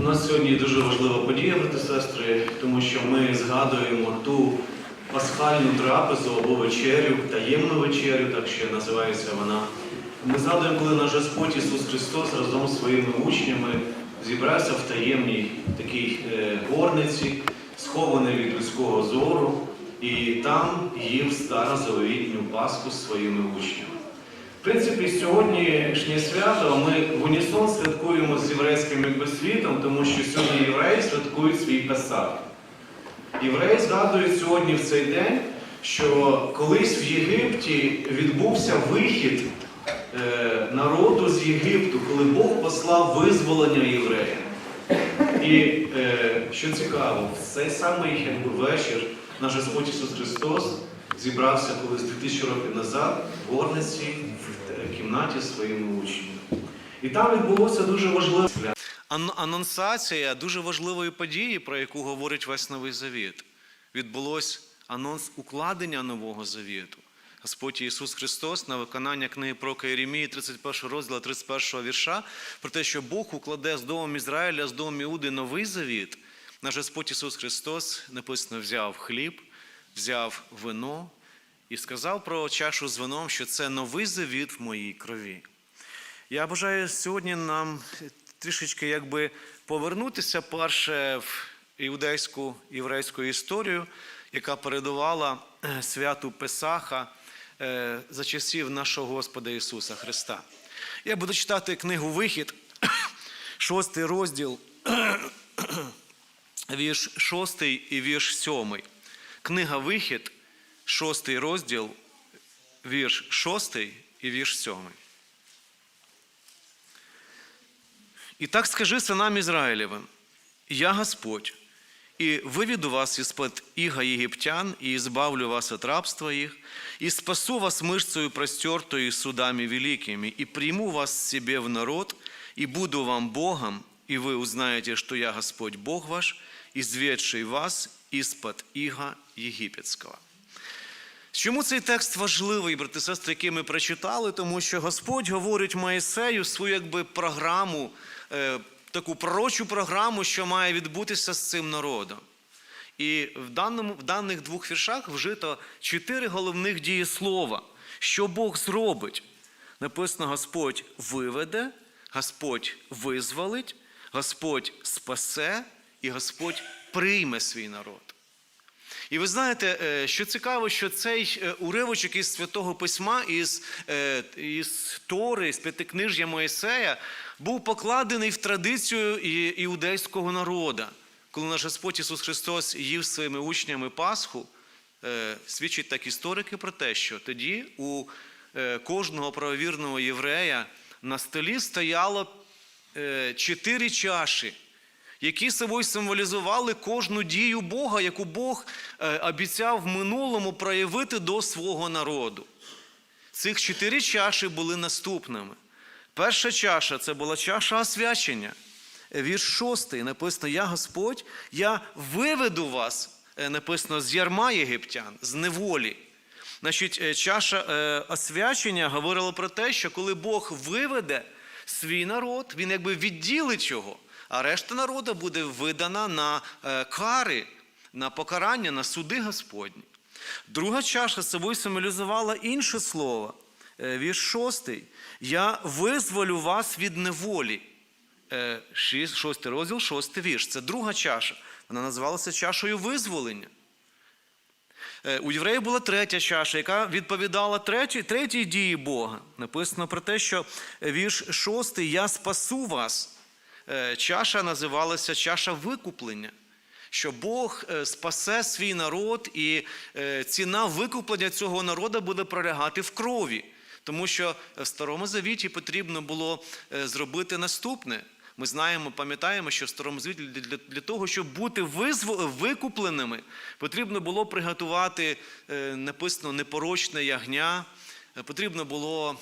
У нас сьогодні дуже важлива подія, брати сестри, тому що ми згадуємо ту пасхальну трапезу або вечерю, таємну вечерю, так ще називається вона. Ми згадуємо, коли наш Господь Ісус Христос разом з своїми учнями зібрався в таємній такій е, горниці, схований від людського зору, і там їв старозаповітню Пасху з своїми учнями. В принципі, сьогоднішнє свято ми в унісон святкуємо з єврейським світом, тому що сьогодні євреї святкують свій Песах. Євреї згадують сьогодні в цей день, що колись в Єгипті відбувся вихід е, народу з Єгипту, коли Бог послав визволення євреям. І е, що цікаво, в цей самий вечір наш Господь Ісус Христос зібрався колись 2000 років назад в горниці, в кімнаті своїми учнями. І там відбулося дуже важливе. Ан- Анонсація дуже важливої події, про яку говорить весь Новий Завіт. Відбулось анонс укладення Нового Завіту. Господь Ісус Христос на виконання книги про Єремії, 31 розділу, 31 вірша, про те, що Бог укладе з домом Ізраїля, з домом Іуди новий завіт. Наш Господь Ісус Христос написано взяв хліб, взяв вино і сказав про чашу з вином, що це новий завіт в моїй крові. Я бажаю сьогодні нам трішечки якби повернутися перше в іудейську єврейську історію, яка передувала е, святу Песаха е, за часів нашого Господа Ісуса Христа. Я буду читати книгу Вихід, шостий розділ, вірш шостий і вірш сьомий. Книга Вихід, шостий розділ, вірш шостий і вірш сьомий. І так скажи синам Ізраїлевим, я Господь, і виведу вас із-под іга єгиптян, і избавлю вас от рабства их, и спасу вас мышцею простертою и судами великими, и приму вас себе в народ, и буду вам Богом, и вы узнаете, что я Господь Бог ваш, изведший вас из-под іга єгипетського. Чому цей текст важливий, брати сестри, який ми прочитали? Тому що Господь говорить Моїсею свою якби програму, е, таку пророчу програму, що має відбутися з цим народом. І в, даному, в даних двох віршах вжито чотири головних дієслова. Що Бог зробить? Написано: Господь виведе, Господь визволить, Господь спасе і Господь прийме свій народ. І ви знаєте, е, що цікаво, що цей е, уривочок із Святого Письма, із, е, із Тори, з п'ятикнижжя Моїсея, був покладений в традицію іудейського народу. Коли наш Господь Ісус Христос їв своїми учнями Пасху, свідчать так історики про те, що тоді у кожного правовірного єврея на столі стояло чотири чаші які собою символізували кожну дію Бога, яку Бог е, обіцяв в минулому проявити до свого народу. Цих чотири чаші були наступними. Перша чаша це була чаша освячення. Вірш шостий написано: Я Господь, я виведу вас, е, написано, з ярма єгиптян, з неволі. Значить, е, чаша освячення говорила про те, що коли Бог виведе свій народ, він якби відділить його, а решта народу буде видана на е, кари, на покарання, на суди Господні. Друга чаша собою символізувала інше слово. Е, Вірш шостий. Я визволю вас від неволі. Е, Шостий розділ, шостий вірш. Це друга чаша. Вона називалася чашою визволення. У євреїв була третя чаша, яка відповідала третій, третій дії Бога. Написано про те, що вірш шостий Я спасу вас. Е, Чаша називалася чаша викуплення. Що Бог е, спасе свій народ, і е, ціна викуплення цього народу буде пролягати в крові. Тому що в Старому Завіті потрібно було зробити наступне. Ми знаємо, пам'ятаємо, що в Старому Завіті для, для, того, щоб бути визво, викупленими, потрібно було приготувати написано непорочне ягня, потрібно було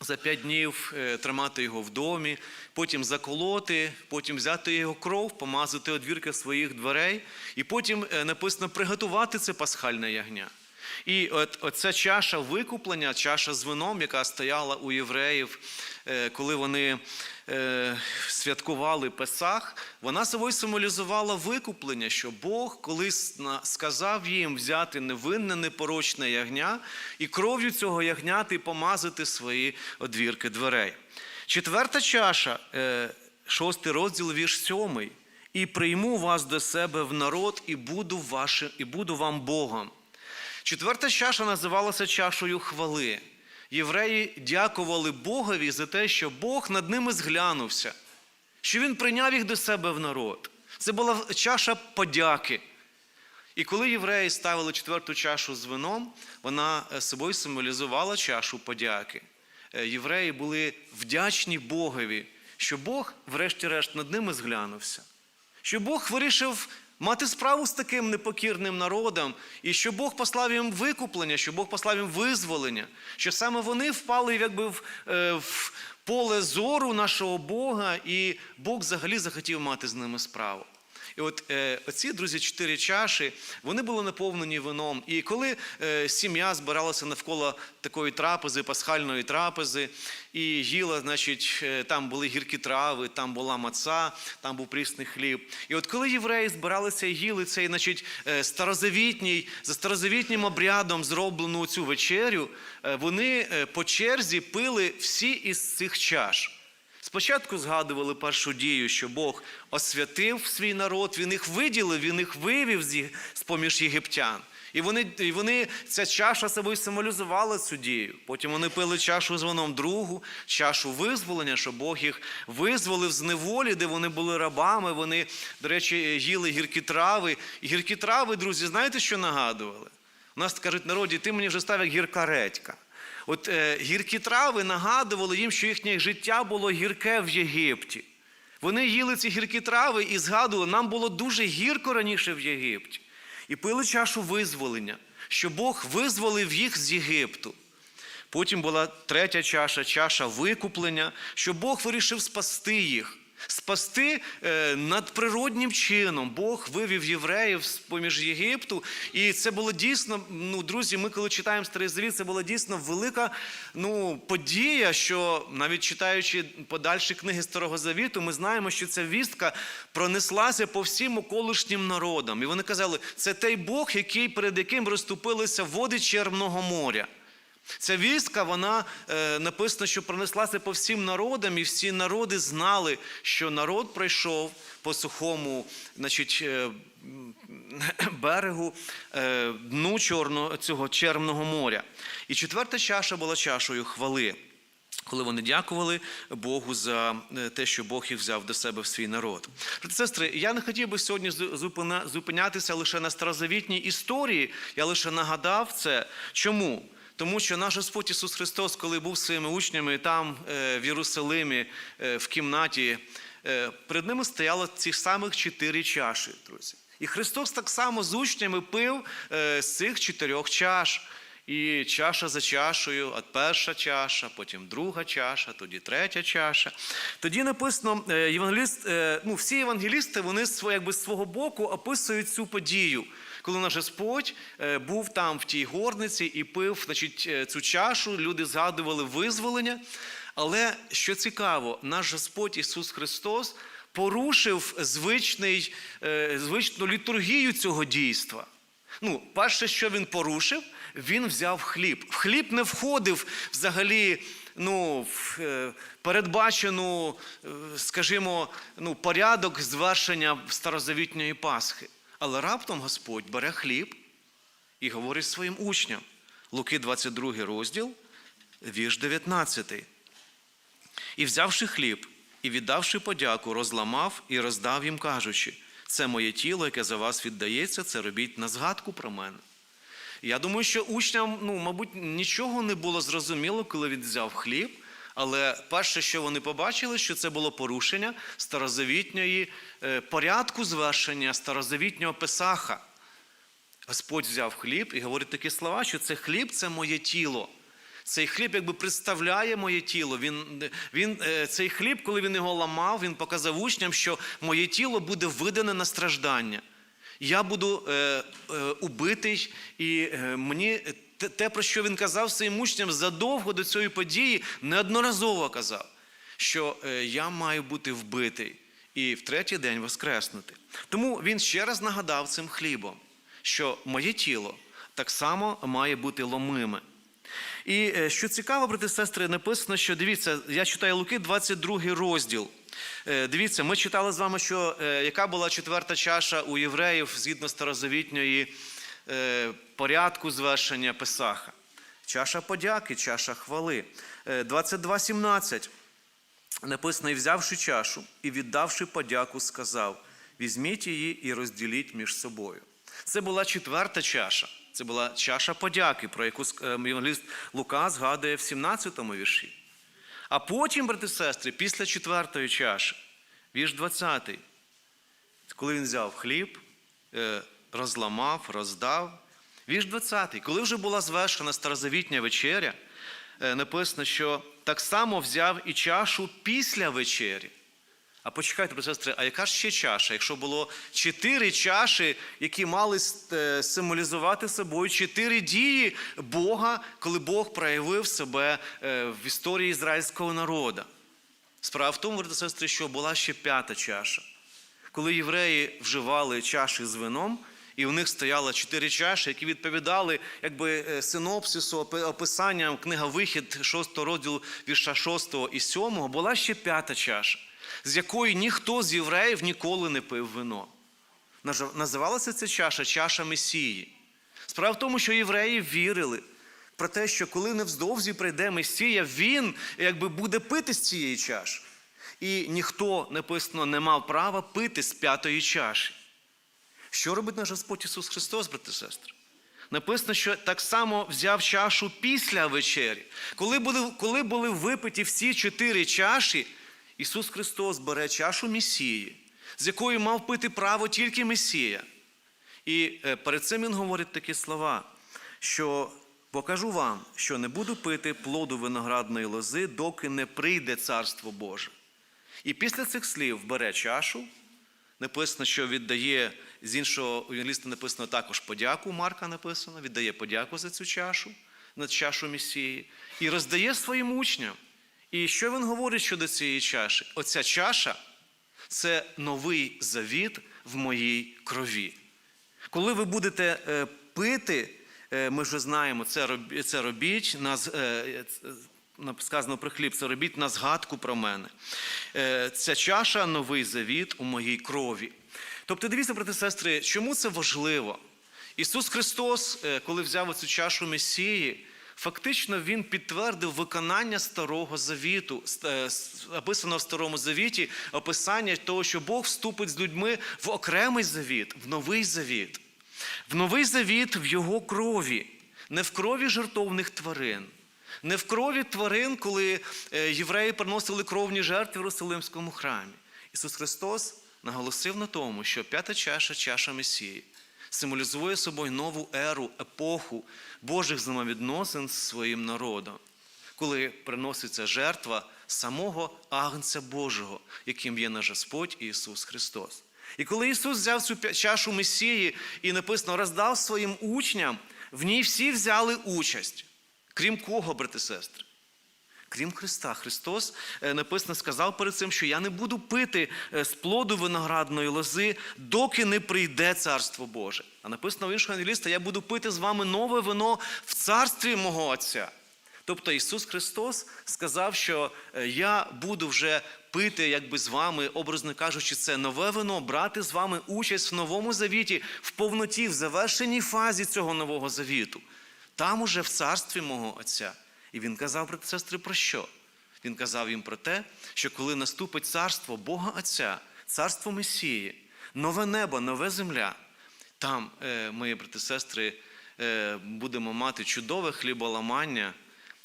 за п'ять днів е, тримати його в домі, потім заколоти, потім взяти його кров, помазати одвірки своїх дверей, і потім е, написано приготувати це пасхальне ягня. І от оця чаша викуплення, чаша з вином, яка стояла у євреїв, е, коли вони е, святкували Песах, вона собою символізувала викуплення, що Бог колись сказав їм взяти невинне, непорочне ягня і кров'ю цього ягняти помазати свої одвірки дверей. Четверта чаша, е, шостий розділ, вірш сьомий. І прийму вас до себе в народ, і буду, вашим, і буду вам Богом. Четверта чаша називалася чашою хвали. Євреї дякували Богові за те, що Бог над ними зглянувся, що Він прийняв їх до себе в народ. Це була чаша подяки. І коли євреї ставили четверту чашу з вином, вона е, собою символізувала чашу подяки. Е, Євреї були вдячні Богові, що Бог, врешті-решт, над ними зглянувся. Що Бог вирішив мати справу з таким непокірним народом, і що Бог послав їм викуплення, що Бог послав їм визволення, що саме вони впали якби в, е, в поле зору нашого Бога, і Бог взагалі захотів мати з ними справу. І от е, оці, друзі, чотири чаші, вони були наповнені вином. І коли е, сім'я збиралася навколо такої трапези, пасхальної трапези, і їла, значить, е, там були гіркі трави, там була маца, там був прісний хліб. І от коли євреї збиралися і їли цей, значить, е, старозавітній, за старозавітнім обрядом зроблену цю вечерю, е, вони е, по черзі пили всі із цих чаш. Спочатку згадували першу дію, що Бог освятив свій народ, він їх виділив, він їх вивів з з-поміж єгиптян. І вони, і вони, ця чаша собою символізувала цю дію. Потім вони пили чашу з вином другу, чашу визволення, що Бог їх визволив з неволі, де вони були рабами. Вони, до речі, їли гіркі трави. І гіркі трави, друзі, знаєте, що нагадували? У нас кажуть народі, ти мені вже став як гірка редька. От е, гіркі трави нагадували їм, що їхнє життя було гірке в Єгипті. Вони їли ці гіркі трави і згадували, нам було дуже гірко раніше в Єгипті. І пили чашу визволення, що Бог визволив їх з Єгипту. Потім була третя чаша, чаша викуплення, що Бог вирішив спасти їх. Спасти е, надприроднім чином. Бог вивів євреїв з поміж Єгипту. І це було дійсно, ну, друзі, ми коли читаємо Старий Завіт, це була дійсно велика ну, подія, що навіть читаючи подальші книги Старого Завіту, ми знаємо, що ця вістка пронеслася по всім околишнім народам. І вони казали, це той Бог, який, перед яким розступилися води Червного моря. Ця вістка, вона е, написано, що пронеслася по всім народам, і всі народи знали, що народ пройшов по сухому значить, е, берегу е, дну чорного, цього Червного моря. І четверта чаша була чашою хвали. Коли вони дякували Богу за е, те, що Бог їх взяв до себе в свій народ. Сестри, я не хотів би сьогодні зупинятися лише на старозавітній історії. Я лише нагадав це. Чому? Тому що наш Господь Ісус Христос, коли був своїми учнями там, е, в Єрусалимі, е, в кімнаті, е, перед ними стояло ці самих чотири чаші, друзі. І Христос так само з учнями пив з цих чотирьох чаш. І чаша за чашею, от перша чаша, потім друга чаша, тоді третя чаша. Тоді написано, євангеліст, ну, всі євангелісти вони якби, з свого боку описують цю подію, коли наш Господь е, був там в тій горниці і пив значить, е, цю чашу, люди згадували визволення. Але що цікаво, наш Господь Ісус Христос порушив звичний, е, звичну літургію цього дійства. Ну, перше, що він порушив, він взяв хліб. В хліб не входив взагалі ну, передбачену, скажімо, ну, порядок звершення старозавітньої Пасхи. Але раптом Господь бере хліб і говорить своїм учням. Луки 22 розділ, вірш 19. І взявши хліб, і віддавши подяку, розламав і роздав їм, кажучи, це моє тіло, яке за вас віддається, це робіть на згадку про мене. Я думаю, що учням, ну, мабуть, нічого не було зрозуміло, коли він взяв хліб, але перше, що вони побачили, що це було порушення старозавітньої е, порядку звершення старозавітнього Песаха. Господь взяв хліб і говорить такі слова, що це хліб це моє тіло. Цей хліб якби представляє моє тіло. Він, він, е, цей хліб, коли він його ламав, він показав учням, що моє тіло буде видане на страждання. Я буду е, е, убитий, і е, мені те, про що він казав своїм учням задовго до цієї події, неодноразово казав, що е, я маю бути вбитий і в третій день воскреснути. Тому він ще раз нагадав цим хлібом, що моє тіло так само має бути ломиме. І е, що цікаво, брати сестри, написано, що дивіться, я читаю Луки, 22 розділ. Е, Дивіться, ми читали з вами, що яка була четверта чаша у євреїв згідно старозавітньої порядку звершення Песаха. Чаша подяки, чаша хвали. Е, 22.17 написано, і взявши чашу, і віддавши подяку, сказав: візьміть її і розділіть між собою. Це була четверта чаша. Це була чаша подяки, про яку е, євангеліст Лука згадує в 17-му вірші. А потім, брати сестри, після четвертої чаші, вірш 20, коли він взяв хліб, е, розламав, роздав. Вірш 20, коли вже була звершена старозавітня вечеря, е, написано, що так само взяв і чашу після вечері. А почекайте, брати сестри, а яка ж ще чаша? Якщо було чотири чаші, які мали е, символізувати собою чотири дії Бога, коли Бог проявив себе е, в історії ізраїльського народу. Справа в тому, брати сестри, що була ще п'ята чаша. Коли євреї вживали чаші з вином, і у них стояло чотири чаші, які відповідали якби е, синопсису, описанням книга Вихід 6 розділу вірша 6 і 7, була ще п'ята чаша, з якої ніхто з євреїв ніколи не пив вино. Називалася ця чаша чаша Месії. Справа в тому, що євреї вірили про те, що коли невздовзі прийде Месія, він якби буде пити з цієї чаші. І ніхто, написано, не мав права пити з п'ятої чаші. Що робить наш Господь Ісус Христос, брати і сестри? Написано, що так само взяв чашу після вечері. Коли були, коли були випиті всі чотири чаші, Ісус Христос бере чашу Месії, з якої мав пити право тільки Месія. І е, перед цим він говорить такі слова, що покажу вам, що не буду пити плоду виноградної лози, доки не прийде Царство Боже. І після цих слів бере чашу, написано, що віддає з іншого євангеліста написано також подяку, Марка написано, віддає подяку за цю чашу, на чашу Месії, і роздає своїм учням. І що він говорить щодо цієї чаші? Оця чаша це новий завіт в моїй крові. Коли ви будете е, пити, е, ми вже знаємо, це роб- це робіть, на, з- е, сказано про хліб, це робіть на згадку про мене. Е, Ця чаша новий завіт у моїй крові. Тобто, дивіться, брати сестри, чому це важливо? Ісус Христос, е, коли взяв цю чашу Месії, фактично Він підтвердив виконання Старого Завіту. Е, Описано в Старому Завіті описання того, що Бог вступить з людьми в окремий завіт, в новий завіт. В новий завіт в Його крові, не в крові жертовних тварин. Не в крові тварин, коли е, євреї приносили кровні жертви в Єрусалимському храмі. Ісус Христос наголосив на тому, що п'ята чаша, чаша Месії, символізує собою нову еру, епоху Божих взаємовідносин з своїм народом, коли приноситься жертва самого Агнця Божого, яким є наш Господь Ісус Христос. І коли Ісус взяв цю чашу Месії і написано, роздав своїм учням, в ній всі взяли участь. Крім кого, брати сестри? Крім Христа, Христос е, написано, сказав перед цим, що я не буду пити е, з плоду виноградної лози, доки не прийде Царство Боже. А написано в іншого евангеліста, я буду пити з вами нове вино в царстві мого Отця. Тобто Ісус Христос сказав, що е, я буду вже пити, якби з вами, образно кажучи, це нове вино, брати з вами участь в новому завіті, в повноті, в завершеній фазі цього нового завіту. Там уже в царстві мого Отця. І він казав, брати сестри, про що? Він казав їм про те, що коли наступить царство Бога Отця, царство Месії, нове небо, нове земля, там, е, мої брати сестри, е, будемо мати чудове хліболамання,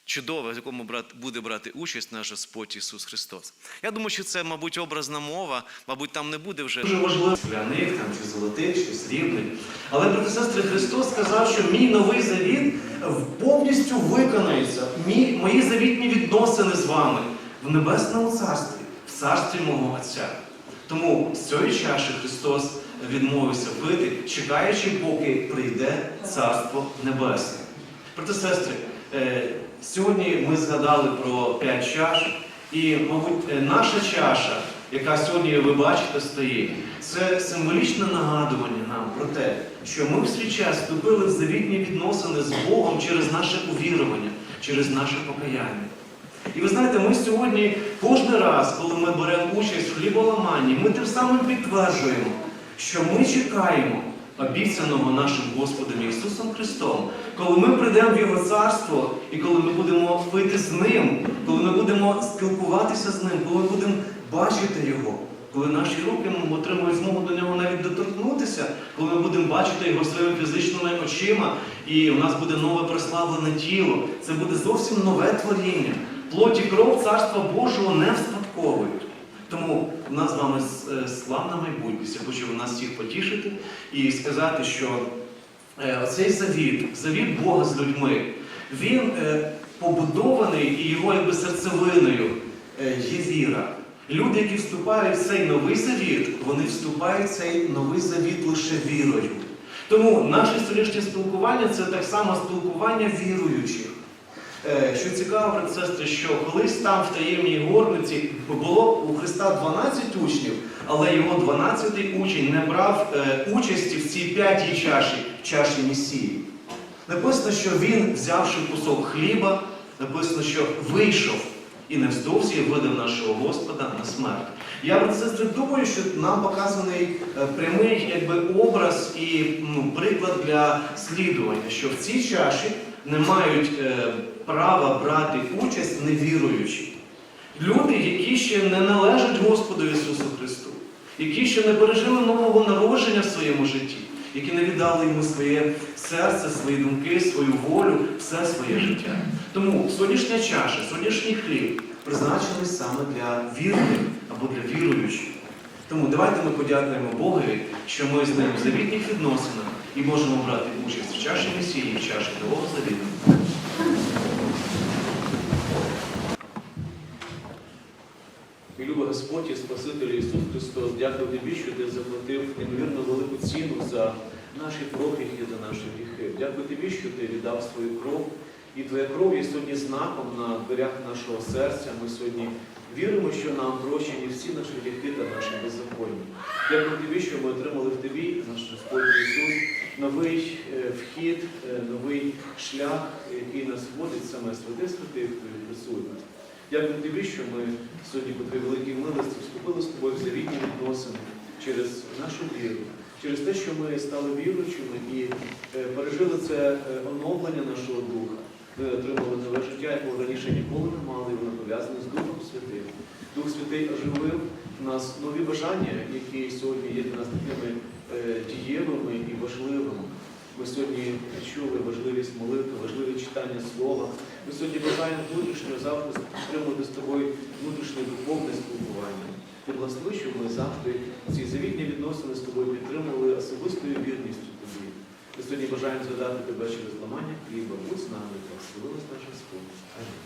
чудове, в якому буде брати участь наш Господь Ісус Христос. Я думаю, що це, мабуть, образна мова, мабуть, там не буде вже Дуже важливо скляних, там, чи золотих, чи срібних. Але, брати Христос сказав, що мій новий завіт повністю виконається. Мій, мої завітні відносини з вами в небесному царстві, в царстві мого Отця. Тому з цієї чаші Христос відмовився пити, чекаючи, поки прийде Царство Небесне. Проте, сестри, е, сьогодні ми згадали про п'ять чаш, і, мабуть, е, наша чаша, яка сьогодні ви бачите стоїть, це символічне нагадування нам про те, що ми в свій час вступили в завітні відносини з Богом через наше увірування, через наше покаяння. І ви знаєте, ми сьогодні кожен раз, коли ми беремо участь в хліболаманні, ми тим самим підтверджуємо, що ми чекаємо обіцяного нашим Господом Ісусом Христом, коли ми прийдемо в Його царство, і коли ми будемо пити з Ним, коли ми будемо спілкуватися з Ним, коли ми будемо бачити Його, коли наші руки м, отримують змогу до нього навіть доторкнутися, коли ми будемо бачити його своїми фізичними очима, і у нас буде нове прославлене тіло. Це буде зовсім нове творіння. Плоті кров Царства Божого не вспадковують. Тому в нас з вами е, славна майбутність. Я хочу нас всіх потішити і сказати, що е, оцей завіт, завіт Бога з людьми, він е, побудований і його якби серцевиною е, є віра. Люди, які вступають в цей новий завіт, вони вступають в цей новий завіт лише вірою. Тому наше сьогоднішнє спілкування це так само спілкування віруючих. Е, Що цікаво, сестри, що колись там в таємній горниці було у Христа 12 учнів, але його 12-й учень не брав е, участі в цій п'ятій чаші, чаші Месії. Написано, що він, взявши кусок хліба, написано, що вийшов і невздовзі видав нашого Господа на смерть. Я, брат сестри, думаю, що нам показаний е, прямий якби, образ і ну, приклад для слідування, що в цій чаші не мають права брати участь невіруючі. Люди, які ще не належать Господу Ісусу Христу, які ще не пережили нового народження в своєму житті, які не віддали йому своє серце, свої думки, свою волю, все своє життя. Тому сьогоднішня чаша, сьогоднішній хліб призначений саме для вірних або для віруючих. Тому давайте ми подякуємо Богові, що ми з ним в завітніх відносинах і можемо брати участь в чаші Месії, в чаші Нового Завіту. Мій любий Господь і Спаситель Ісус Христос, дякую тобі, що ти заплатив неймовірно велику ціну за наші прогріхи, за наші гріхи. Дякую тобі, що ти віддав свою кров. І твоя кров є сьогодні знаком на дверях нашого серця. Ми сьогодні віримо, що нам прощені всі наші гріхи та наші беззаконня. Дякую тобі, що ми отримали в тобі, наш Господь Ісус, новий е, вхід, е, новий шлях, який нас вводить саме святе святих твою присутність. Дякую тобі, що ми сьогодні по твоїй великій милості вступили з тобою в завітні відносини через нашу віру, через те, що ми стали віруючими і е, пережили це е, оновлення нашого духа. Ми отримали нове життя, якого раніше ніколи не мали, і воно пов'язане з Духом Святим. Дух Святий оживив в нас нові бажання, які сьогодні є для нас такими е, дієвими і важливими. Ми сьогодні чули важливість молитви, важливість читання слова. Ми сьогодні бажаємо внутрішнього завжди підтримувати з тобою внутрішнє духовне спілкування. Ти благослови, щоб ми завжди ці завітні відносини з тобою підтримували особистою вірністю тобі. Ми сьогодні бажаємо згадати тебе через ламання хліба. Будь з нами, благослови нас наш Господь. Амінь.